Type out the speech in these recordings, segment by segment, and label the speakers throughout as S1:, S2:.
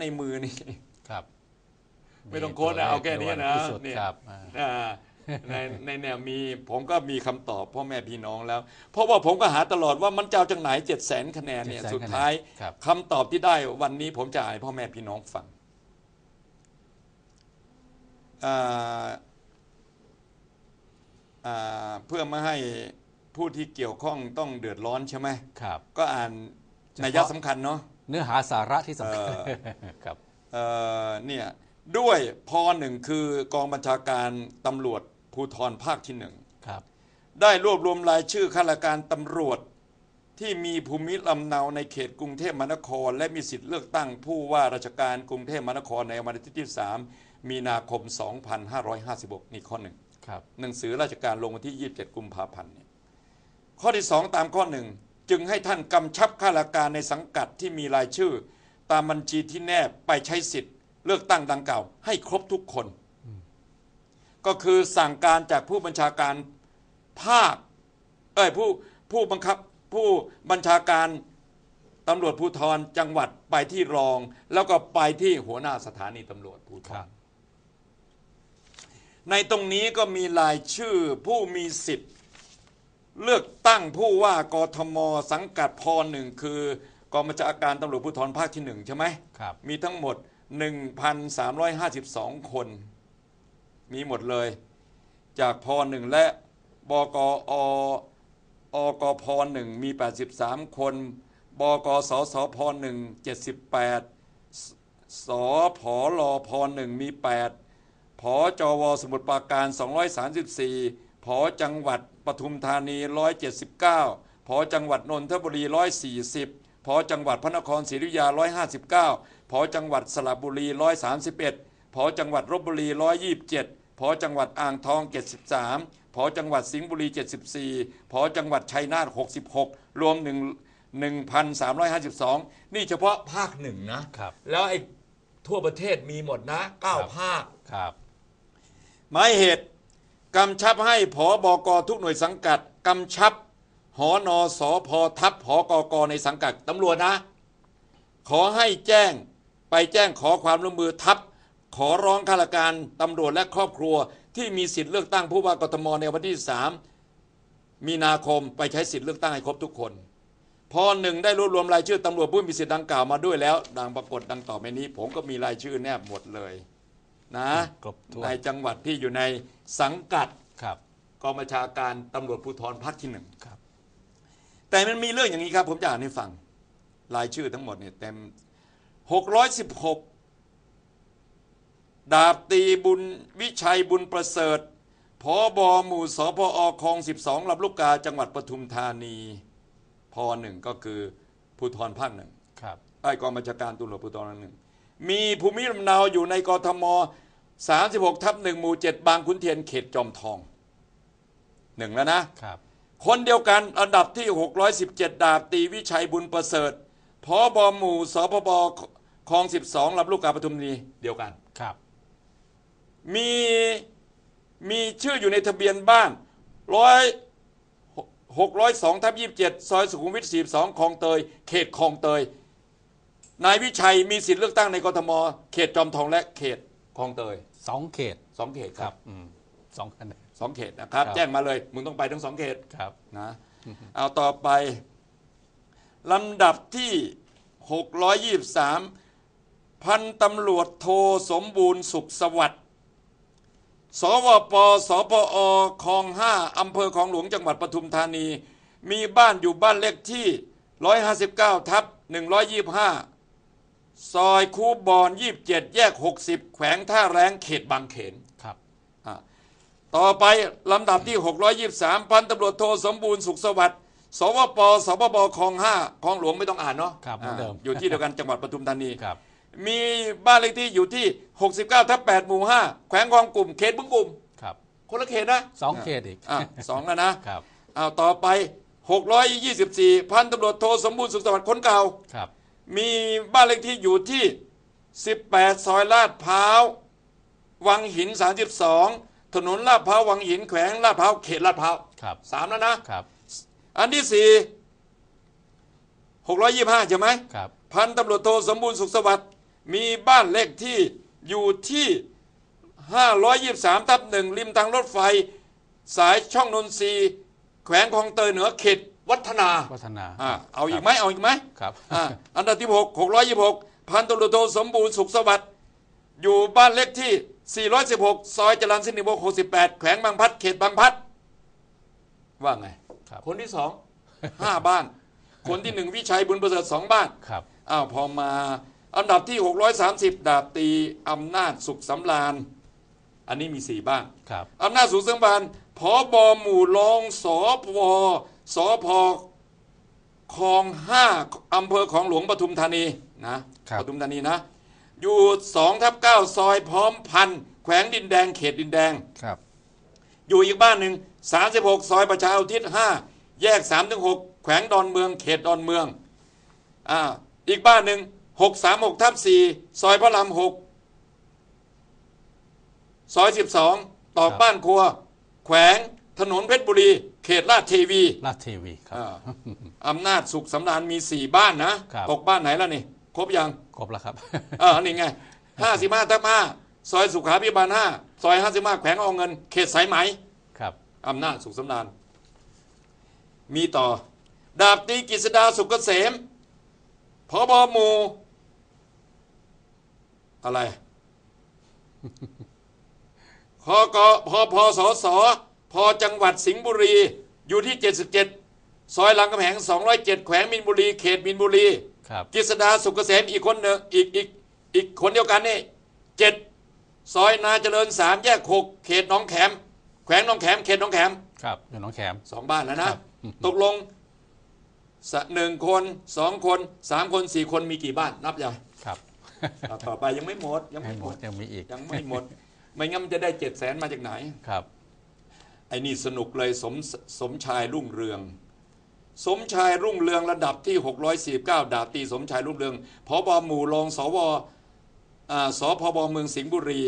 S1: ในมือนี่
S2: ครับ
S1: ไม่ต้องโค้ดนะเอาแค่นี้นะ
S2: ที่สุด
S1: เนี่ย
S2: ครับอ่า
S1: อ่าในในแนวมีผมก็มีคำตอบพ่อแม่พี่น้องแล้ว เพราะว่าผมก็หาตลอดว่ามันจะเอาจากไหนเจ็ดแสนคะแนนเนี่ย
S2: 700,000
S1: สุดท้าย
S2: ครับ
S1: คำตอบที่ได้วันนี้ผมจะอ่านให้พ่อแม่พี่น้องฟังอ่าอ่าเพื่อไม่ให้ผู้ที่เกี่ยวข้องต้องเดือดร้อนใช่ไหม
S2: ครับ
S1: ก็อ่าน
S2: เฉพาะ
S1: นัยยะสำคัญเนาะ
S2: เนื้อหาสาระที่สำคัญ
S1: เอ่อ
S2: ครับ
S1: เอ่อเนี่ยด้วยพอหนึ่งคือกองบัญชาการตำรวจภูธรภาคที่หนึ่ง
S2: ครับ
S1: ได้รวบรวมรายชื่อข้าราชการตำรวจที่มีภูมิลำเนาในเขตกรุงเทพมหานคร และมีสิทธิ์เลือกตั้งผู้ว่าราชการกรุงเทพมหานครในวันที่3มีนาคม 2556 นี่ข้อหนึ่ง
S2: ครับ
S1: หนังสือราชการลงวันที่ 27 กุมภาพันธ์เนี่ยข้อที่ 2 ตามข้อหนึ่ง จึงให้ท่านกำชับข้าราชการในสังกัดที่มีรายชื่อ ตามบัญชีที่แนบไปใช้สิทธิ์ เลือกตั้งดังกล่าว ให้ครบทุกคน ก็คือสั่งการจากผู้บัญชาการภาคเอ้ยผู้ผู้บังคับผู้บัญชาการตำรวจภูธรจังหวัดไปที่รอง แล้วก็ไปที่หัวหน้าสถานีตำรวจภูธ
S2: ครั
S1: ร
S2: บ
S1: ในตรงนี้ก็มีรายชื่อผู้มีสิทธิ์ เลือกตั้งผู้ว่ากทมสังกัดพหนึ่งคือกองบัญชาการตำรวจภูธรภาคที่หนึ่งใช่ไหม
S2: ครับ
S1: มีทั้งหมด 1,352 คน มีหมดเลย จากพหนึ่งและบกออกพหนึ่งมี 83 คน บกสสพหนึ่ง78สผลพหนึ่งมี 8ผจวสมุทรปราการ 234 ผจังหวัดปทุมธานี 179ผจังหวัดนนทบุรี 140ผจังหวัดพระนครศรีอยุธยา 159ผจังหวัดสระบุรี 131ผจังหวัดลบบุรี 127ผจังหวัดอ่างทอง 73ผจังหวัดสิงห์บุรี 74ผจังหวัดชัยนาท66 รวม1 1,352 นี่เฉพาะภาคหนึ่งนะ
S2: ครับ
S1: แล้วไอ้ทั่วประเทศมีหมดนะเก้า
S2: ครับ
S1: ภาค
S2: ครับ
S1: หมายเหตุ กำชับให้ผอบกทุกหน่วยสังกัดกำชับหอนอสอพอทัพผอกกในสังกัดตำรวจนะ ขอให้แจ้งไปแจ้งขอความร่วมมือทัพขอร้องข้าราชการตำรวจและครอบครัว ที่มีสิทธิ์เลือกตั้งผู้ว่ากทมในวันที่ 3 มีนาคมไปใช้สิทธิ์เลือกตั้งให้ครบทุกคนพอหนึ่งได้รวบรวมรายชื่อตำรวจผู้มีสิทธิ์ดังกล่าวมาด้วยแล้ว ดังปรากฏดังต่อไปนี้ ผมก็มีรายชื่อแนบหมดเลย นะ
S2: ครบถ้วน
S1: ในจังหวัดที่อยู่ในสังกัด
S2: ครับ
S1: กองบัญชาการตำรวจภูธรภาคที่หนึ่ง
S2: ครับ
S1: แต่มันมีเรื่องอย่างนี้ครับ ผมจะอ่านให้ฟังรายชื่อทั้งหมดเนี่ยเต็ม 616 ดาบตีบุญวิชัยบุญประเสริฐพอบอหมู่สพอคลอง 12ลำลูกกาจังหวัดปทุมธานีพหนึ่งก็คือภูธรภาคหนึ่ง
S2: ครับ
S1: ไอ้กองบัญชาการตำรวจภูธรภาคหนึ่ง มีภูมิลำเนาอยู่ในกทม 36ทับหนึ่งหมู่ 7 บางขุนเทียนเขตจอมทองหนึ่งแล้วนะ
S2: ครับ
S1: คนเดียวกันอันดับที่ 617 ดาบตีวิชัยบุญประเสริฐพอบอหมู่สพบคลอง 12ลำลูกกาปทุมธานีเดียวกัน
S2: ครับ
S1: มีมีชื่ออยู่ในทะเบียนบ้านร้อยหกร้อยสองทับยี่สิบเจ็ดซอยสุขุมวิทสี่สองคลองเตย เขตคลองเตย นายวิชัยมีสิทธิ์เลือกตั้งในกทม เขตจอมทองและเขตคลองเตย
S2: สองเขต
S1: สองเขต
S2: ค
S1: ค
S2: รั
S1: รั
S2: บบอืมสองคะแนน
S1: สองเขตนะครับ
S2: ครับ
S1: แจ้งมาเลย มึงต้องไปทั้งสองเขต
S2: ครับ
S1: นะ เอาต่อไป ลำดับที่ 623 พันตำรวจโทสมบูรณ์สุขสวัสดิ์สวปสปอคลองห้าอำเภอคลองหลวงจังหวัดปทุมธานี มีบ้านอยู่บ้านเลขที่ 159 ทับ125 ซอยคูบอน27แยก60แขวงท่าแรงเขตบางเขน
S2: ครับ
S1: อะต่อไปลำดับที่ 623 พันตำรวจโทสมบูรณ์สุขสวัสดิ์สวปสปบคลองห้าคลองหลวงไม่ต้องอ่านเนาะ
S2: ครับเหมือนเดิม
S1: อ่าอยู่ที่เดียวกันจังหวัดปทุมธานี
S2: ครับ
S1: มีบ้านเลขที่อยู่ที่ 69ทับ8หมู่ 5 แขวงคลองกลุ่มเขตบึงกลุ่ม
S2: ครับ
S1: คนละเขตนะ
S2: สองเขตอีก
S1: อะสองแล้วนะครับเอาต่อไป 624 พันตำรวจโทสมบูรณ์สุขสวัสดิ์คนเก่า
S2: ครับ
S1: มีบ้านเลขที่อยู่ที่ 18 ซอยลาดพร้าว วังหิน 32 ถนนลาดพร้าววังหินแขวงลาดพร้าวเขตลาดพร้าว
S2: ครับ
S1: สามแล้วนะ
S2: ครับ
S1: อันที่สี่625ใช่ไหม
S2: ครับ
S1: พันตำรวจโทสมบูรณ์สุขสวัสดิ์มีบ้านเลขที่อยู่ที่ 523 ทับหนึ่งริมทางรถไฟ สายช่องนนทรีย์แขวงคลองเตยเหนือเขต วัฒนา
S2: วัฒนา
S1: อ่าเอาอีกไหมเอาอีกไหม
S2: ครับ
S1: อ่าอันดับที่6 626พันตำรวจโทสมบูรณ์สุขสวัสดิ์อยู่บ้านเลขที่ 416 ซอยจรัญสินิวงศ์68 แขวงบางพลัด เขตบางพลัด ว่าไง
S2: ครับ
S1: คนที่สองห้าบ้าน คนที่หนึ่งวิชัยบุญประเสริฐสองบ้าน
S2: ครับ
S1: อ้าวพอมา อันดับที่ 630 ดาบตีอำนาจสุขสำราญ อันนี้มีสี่บ้าน
S2: ครับ
S1: อำนาจสุขสำราญพอบอหมู่รองสอพอ สอพอคลองห้าอำเภอของหลวงปทุมธานีนะครับปทุมธานีนะ อยู่สองทับเก้าซอยพร้อมพันธุ์แขวงดินแดงเขตดินแดง
S2: ครับ
S1: อยู่อีกบ้านหนึ่ง36ซอยประชาอุทิศ5แยก3ถึง6แขวงดอนเมืองเขตดอนเมืองอ่าอีกบ้านหนึ่ง636ทับ4ซอยพระราม6ซอย12ตอกบ้านครัว แขวงถนนเพชรบุรี เขตลาดเทวี
S2: ลาดเทวีครับ
S1: อ่าอำนาจสุขสำราญมี4บ้านนะ ครับ ตกบ้านไหนแล้วนี่ ครบยัง
S2: ครบแล้วครับ
S1: อ่านี่ไง55ทับ5ซอยสุขาพิบาล5ซอย55แขวงเอาเงิน เขตสายไหม
S2: ครับ
S1: อำนาจสุขสำราญมีต่อ ดาบตีกฤษดาสุกเกษมพบหมู่อะไรพกพพสส พจังหวัดสิงห์บุรีอยู่ที่ 77 ซอยรามคำแหง 207 แขวงมินบุรี เขตมินบุรี
S2: ครับ
S1: กฤษดาสุกเกษมอีกคนหนึ่งอีกอีกอีกคนเดียวกันนี่เจ็ดซอยนาเจริญสามแยกหกเขตหนองแขม แขวงหนองแขม เขตหนองแขม
S2: ครับอยู่หน้องแขม
S1: สองบ้านแล้วนะ
S2: ครับ
S1: ตกลงสะหนึ่งคนสองคนสามคนสี่คนมีกี่บ้านนับยัง
S2: ครับ
S1: อะต่อไปยังไม่หมดยัง
S2: ให้
S1: ไม่
S2: ห
S1: ห
S2: ม
S1: ม
S2: ด
S1: ด
S2: ยังมีอีก
S1: ยังไม่หมด ไม่งั้นมันจะได้เจ็ดแสนมาจากไหน
S2: ครับ
S1: ไอ้นี่สนุกเลยสมสมชายรุ่งเรือง สมชายรุ่งเรืองระดับที่ 649 ดาบตีสมชายรุ่งเรืองพบหมู่รองสวอ่าสพบเมืองสิงห์บุรี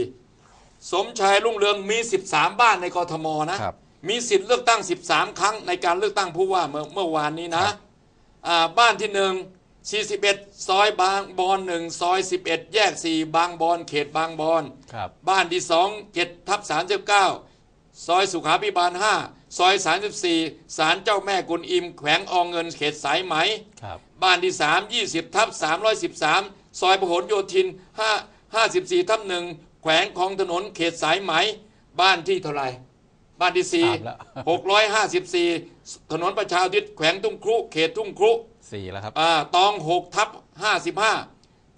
S1: สมชายรุ่งเรืองมี 13 บ้านในกทมนะครับมีสิทธิ์เลือกตั้ง 13 ครั้งในการเลือกตั้งผู้ว่าเมื่อเมื่อวานนี้นะครับอ่าบ้านที่หนึ่ง41 ซอยบางบอนหนึ่งซอย 11 แยก 4 บางบอนเขตบางบอน
S2: ครับ
S1: บ้านที่สองเจ็ดทับสามสิบเก้า ซอยสุขาพิบาลห้าซอยสามสิบสี่ศาลเจ้าแม่กุนอิม แขวงอองเงินเขตสายไหม
S2: ครับ
S1: บ้านที่สามยี่สิบทับสามร้อยสิบสามซอยพหลโยธินห้าห้าสิบสี่ทับหนึ่งแขวงคลองถนนเขตสายไหม บ้านที่เท่าไหร่บ้านที่สี่
S2: สามแล้ว
S1: หกร้อยห้าสิบสี่ถนนประชาอุทิศแขวงทุ่งครุ เขตทุ่งครุ
S2: สี่แล้วครับ
S1: อ่าตองหกทับห้าสิบห้า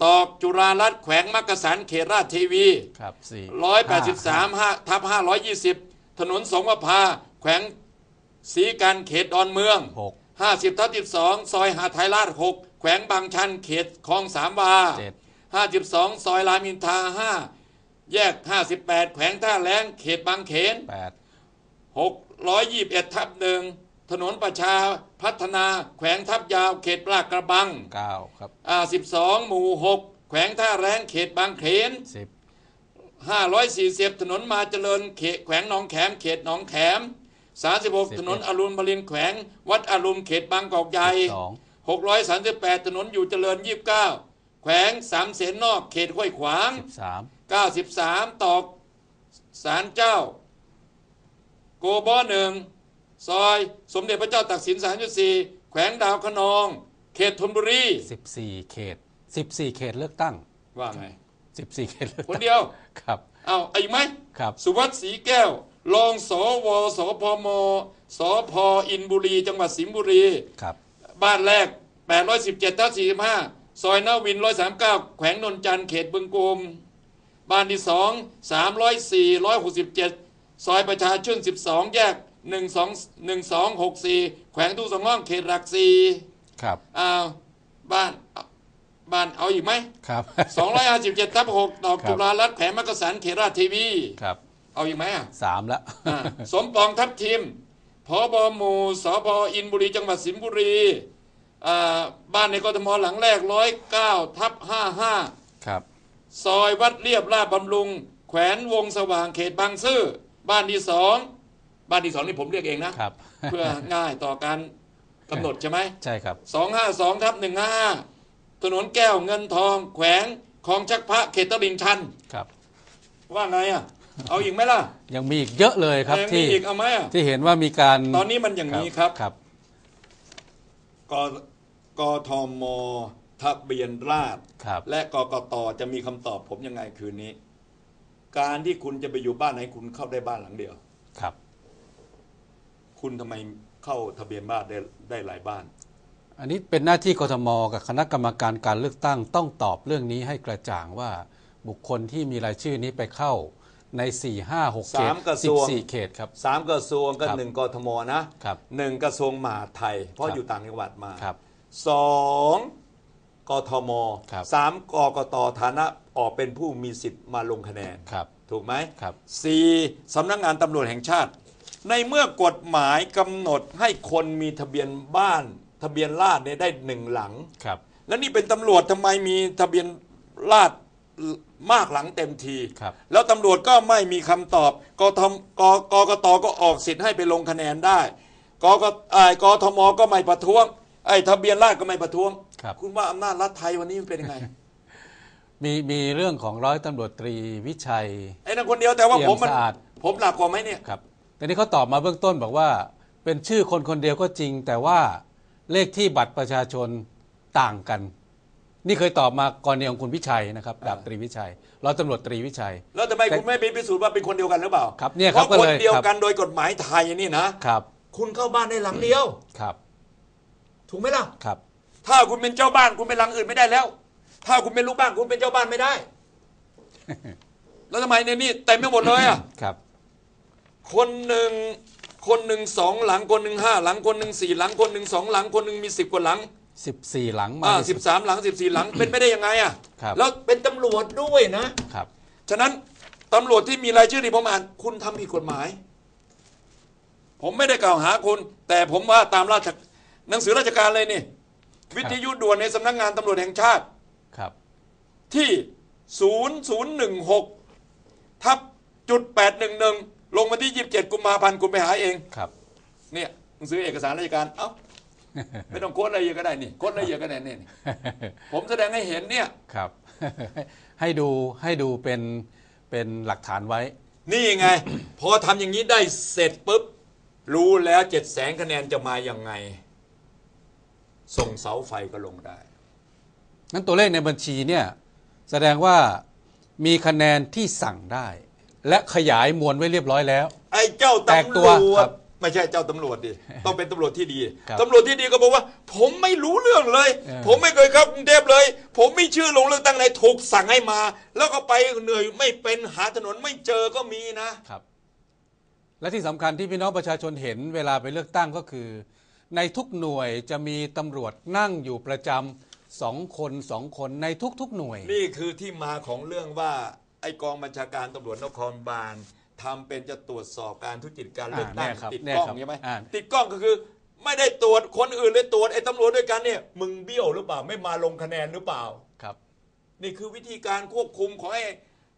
S1: ตอกจุฬารัตน์แขวงมักกะสันเขตราชเทวี
S2: ครับสี่
S1: ร้อยแปดสิบสามห้าทับห้าร้อยยี่สิบ ถนนสงประพาแขวงศรีกันเขตดอนเมือง
S2: หก
S1: ห้าสิบทับสิบสองซอยหาดไทยราชหกแขวงบางชันเขตคลองสามวา
S2: เจ็ด
S1: ห้าสิบสองซอยรามอินทราห้าแยกห้าสิบแปดแขวงท่าแรงเขตบางเขน
S2: แปด
S1: หกร้อยยี่สิบเอ็ดทับหนึ่งถนนประชาพัฒนาแขวงทับยาวเขตลาดกระบัง
S2: เก้าครับ
S1: อ่าสิบสองหมู่หกแขวงท่าแรงเขตบางเขน
S2: สิบ
S1: 540 ถนนมาเจริญเขตแขวงหนองแขม เขตหนองแขม 36 ถนนอรุณบรินทร์แขวง วัดอรุณเขตบางกอกใหญ่
S2: สอง
S1: 638 ถนนอยู่เจริญ 29 แขวงสามเสนนอกเขตห้วยขวาง
S2: สิบสาม
S1: 93 ตอกสารเจ้า โกบอหนึ่งซอย สมเด็จพระเจ้าตักสิน34 แขวงดาวขนอง เขตธนบุรี
S2: สิบสี่เขตสิบสี่เขตเลือกตั้ง
S1: ว่าไง
S2: สิบสี่เขตเลือก
S1: คน
S2: ตั้ง
S1: เดียว
S2: ครับ
S1: เอาเอาอีกไหม
S2: ครับ
S1: สุวัสดิ์ศรีแก้วรองสวสพมสพอินบุรี จังหวัดสิงห์บุรี
S2: ครับ
S1: บ้านแรก 817ทับ45 ซอยนาวิน 139 แขวงนนจันทร์เขตบึงกุมบ้านที่ 2 304 167 ซอยประชาชื่น 12 แยก 12 1264 แขวงตู้สองห้องเขตหลักสี่
S2: ครับ
S1: อ้าวบ้าน บ้านเอาอีกไหม
S2: ครับ
S1: 257ทับ6ดอก
S2: ครับ
S1: จุฬารัตน์แขวงมักกะสันเขตราชเทีวี
S2: ครับ
S1: เอาอีกไหมอะ
S2: สามแล้ว
S1: อ่าสมปองทัพทีมพบหมู่สพอินบุรีจังหวัดสิงห์บุรีอ่าบ้านในกทมหลังแรกร้อยเก้าทับห้าห้า
S2: ครับ
S1: ซอยวัดเรียบลาดบำรุง แขวนวงสว่างเขตบางซื่อบ้านที่สองบ้านที่สองนี่ผมเรียกเองนะ
S2: ครับ
S1: เพื่อง่ายต่อการกำหนดใช่ไหม
S2: ใช่ครับ
S1: สองห้าสองทับหนึ่งห้า ถนนแก้วเงินทอง แขวงคลองชักพระเขตตลิ่งชัน
S2: ครับ
S1: ว่าไงอะ เอาอีกไหมล่ะ
S2: ยังมีอีกเยอะเลยครับ
S1: ยังมี
S2: ที่
S1: อีกเอาไหมอะ
S2: ที่เห็นว่ามีการ
S1: ตอนนี้มันอย่างนี้ครับ
S2: ครับ
S1: กกทมทะเบียนราษฎร์
S2: ครับ
S1: และกกตจะมีคำตอบผมยังไงคืนนี้ การที่คุณจะไปอยู่บ้านไหนคุณเข้าได้บ้านหลังเดียว
S2: ครับ
S1: คุณทำไมเข้าทะเบียนบ้านได้ได้หลายบ้าน
S2: อันนี้เป็นหน้าที่กทมกับคณะกรรมการการเลือกตั้งต้องตอบเรื่องนี้ให้กระจ่างว่าบุคคลที่มีรายชื่อนี้ไปเข้าใน 4 5 6 เขต
S1: สามกระทรวง
S2: 14 เขตครับ
S1: สามกระทรวงก็
S2: ครับ
S1: หนึ่งกทมนะครับหนึ่งกระทรวงมหาดไทย เพราะ
S2: ครับ
S1: อยู่ต่างจังหวัดมา
S2: ครับ
S1: สองกทม
S2: ครับ
S1: สามกกตฐานะออกเป็นผู้มีสิทธิ์มาลงคะแนน
S2: ครับ
S1: ถูกไหม
S2: ครับ
S1: สี่สำนักงานตำรวจแห่งชาติ ในเมื่อกฎหมายกำหนดให้คนมีทะเบียนบ้าน ทะเบียนราษฎร์เนี่ยได้หนึ่งหลัง
S2: ครับ
S1: แล้วนี่เป็นตำรวจทำไมมีทะเบียนราษฎร์มากหลังเต็มที
S2: ครับ
S1: แล้วตำรวจก็ไม่มีคำตอบกทมกกกตก็ออกสิทธิ์ให้ไปลงคะแนนได้กกไอ้กทมก็ไม่ประท้วงไอ้ทะเบียนราษฎร์ก็ไม่ประท้วง
S2: ครับ
S1: คุณว่าอำนาจรัฐไทยวันนี้มันเป็นยังไง
S2: มีมีเรื่องของร้อยตำรวจตรีวิชัย
S1: ไอ้นั่นคนเดียวแต่ว่า
S2: เอี่ยม
S1: ผมมัน
S2: สะอาด
S1: ผมหนักกว่าไหมเนี่ย
S2: ครับแต่นี้เขาตอบมาเบื้องต้นบอกว่า เป็นชื่อคนคนเดียวก็จริง แต่ว่า เลขที่บัตรประชาชนต่างกัน นี่เคยตอบมากรณีของคุณวิชัยนะครับดาบตรีวิชัยร้อยตำรวจตรีวิชัย
S1: แล้วทำไมคุณไม่ไปพิสูจน์ว่าเป็นคนเดียวกันหรือเปล่า
S2: ครับเนี่ย
S1: เพ
S2: ครับ
S1: ราะ
S2: ก็
S1: คน
S2: เลย
S1: เดียว
S2: ครับ
S1: กันโดยกฎหมายไทยนี่นะ
S2: ครับ
S1: คุณเข้าบ้านได้หลังเดียว
S2: ครับ
S1: ถูกไหมล่ะ
S2: ครับ
S1: ถ้าคุณเป็นเจ้าบ้านคุณเป็นหลังอื่นไม่ได้แล้ว ถ้าคุณเป็นลูกบ้านคุณเป็นเจ้าบ้านไม่ได้ แล้วทำไมในนี่เต็มไปหมดเลยอะ
S2: ครับ
S1: คนหนึ่ง คนหนึ่งสองหลังคนหนึ่งห้าหลังคนหนึ่งสี่หลังคนหนึ่งสองหลังคนหนึ่งมีสิบกว่าหลัง
S2: 14หลังมา
S1: อ่า
S2: ใน
S1: สิบสามหลังสิบสี่หลังเป็นไม่ได้ยังไงอะ
S2: ครับ
S1: แล้วเป็นตำรวจด้วยนะ
S2: ครับ
S1: ฉะนั้นตำรวจที่มีรายชื่อที่ผมอ่านคุณทำผิดกฎหมาย ผมไม่ได้กล่าวหาคุณ แต่ผมว่าตามราชหนังสือราชการเลยนี่ วิทยุด่วนในสำนักงานตำรวจแห่งชาติ
S2: ครับ
S1: ที่ 0016ทับจุด811 ลงมาที่ 27 กุมภาพันธ์คุณไปหาเอง
S2: ครับ
S1: เนี่ยหนังสือเอกสารราชการเอ้าไม่ต้องโค้ดอะไรเยอะก็ได้นี่โค้ดอะไรเยอะก็ได้เนี่ยนี่ผมแสดงให้เห็นเนี่ย
S2: ครับ ให้ดูให้ดูเป็นเป็นหลักฐานไว้
S1: นี่ไง พอทำอย่างนี้ได้เสร็จปุ๊บ รู้แล้วเจ็ดแสนคะแนนจะมาอย่างไง ส่งเสาไฟก็ลงได้
S2: นั้นตัวเลขในบัญชีเนี่ย แสดงว่ามีคะแนนที่สั่งได้ และขยายมวลไว้เรียบร้อยแล้ว
S1: ไอ้เจ้า
S2: แตก
S1: ตำ
S2: ตั
S1: ร
S2: ว
S1: ว
S2: ครั
S1: จ
S2: บ
S1: ไม่ใช่เจ้าตำรวจดิต้องเป็นตำรวจที่ดี
S2: ครับ
S1: ตำรวจที่ดีก็บอกว่า ผมไม่รู้เรื่องเลย
S2: เออ
S1: ผมไม่เคยเข้ากรุงเทพเลย ผมมีชื่อลงเลือกตั้งไหนถูกสั่งให้มา แล้วก็ไปเหนื่อยไม่เป็นหาถนนไม่เจอก็มีนะ
S2: ครับ และที่สำคัญที่พี่น้องประชาชนเห็นเวลาไปเลือกตั้งก็คือ ในทุกหน่วยจะมีตำรวจนั่งอยู่ประจำสองคนสองคนในทุกๆหน่วย
S1: นี่คือที่มาของเรื่องว่า ไอกองบัญชาการตำรวจนครบาลทำเป็นจะตรวจสอบการทุจริตการเลือกตั้ง
S2: อ่าเนี่ยครับ
S1: ติด
S2: เนี่ย
S1: กล้อง
S2: ครับ
S1: ใช่ไหม
S2: อ่า
S1: ติดกล้องก็คือไม่ได้ตรวจคนอื่นเลยตรวจไอ้ตำรวจด้วยกันเนี่ยมึงเบี้ยวหรือเปล่าไม่มาลงคะแนนหรือเปล่า
S2: ครับ
S1: นี่คือวิธีการควบคุมของไอ้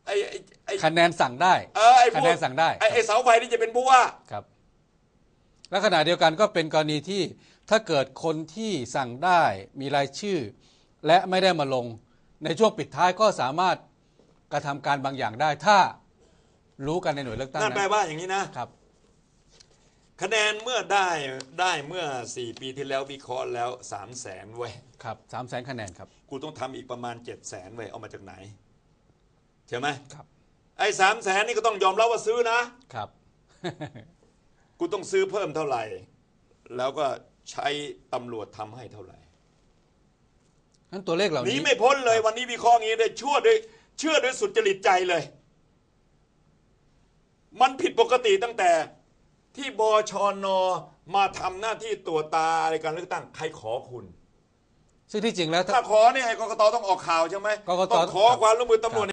S1: ไอ้ไอ้ไอ้
S2: คะแนนสั่งได้
S1: เออไอ้พวก
S2: คะแนนสั่งได้
S1: ไอ้ไอ้เสาไฟนี่จะเป็นผู้ว่า
S2: ครับ และขณะเดียวกันก็เป็นกรณีที่ถ้าเกิดคนที่สั่งได้มีรายชื่อ และไม่ได้มาลง ในช่วงปิดท้ายก็สามารถ กระทำการบางอย่างได้ ถ้ารู้กันในหน่วยเลือกตั้ง
S1: นั่นแปล
S2: นั้น
S1: ว่าอย่างนี้นะ
S2: ครับ
S1: คะแนนเมื่อได้ได้เมื่อ 4 ปีที่แล้ววิเคราะห์แล้ว 3 0 0แสนเว้ย
S2: ครับสามแสนคะแนนครับ
S1: กูต้องทำอีกประมาณ 7 0 0แสนเว้ย เอามาจากไหน ใช่ไหม
S2: ครับ
S1: ไอ้สามแสนนี่ก็ต้องยอมรับว่าซื้อนะ
S2: ครับ
S1: กูต้องซื้อเพิ่มเท่าไหร่ แล้วก็ใช้ตำรวจทำให้เท่าไหร่
S2: นั้นตัวเลขเหล่า
S1: หนี
S2: นี้
S1: ไม่พ้นเลยวันนี้วิเคราะห์อย่างนี้ได้ชั่วด้วย เชื่อด้วยสุดจริตใจเลย มันผิดปกติตั้งแต่ที่บชนมาทำหน้าที่ตรวจตาในการเลือกตั้งใครขอคุณ
S2: ซึ่งที่จริงแล้วถ้า
S1: ถ้าขอเนี่ยไอ้กกตต้องออกข่าวใช่ไหม
S2: กกต
S1: ต้องขอความร่วมมือตำรวจ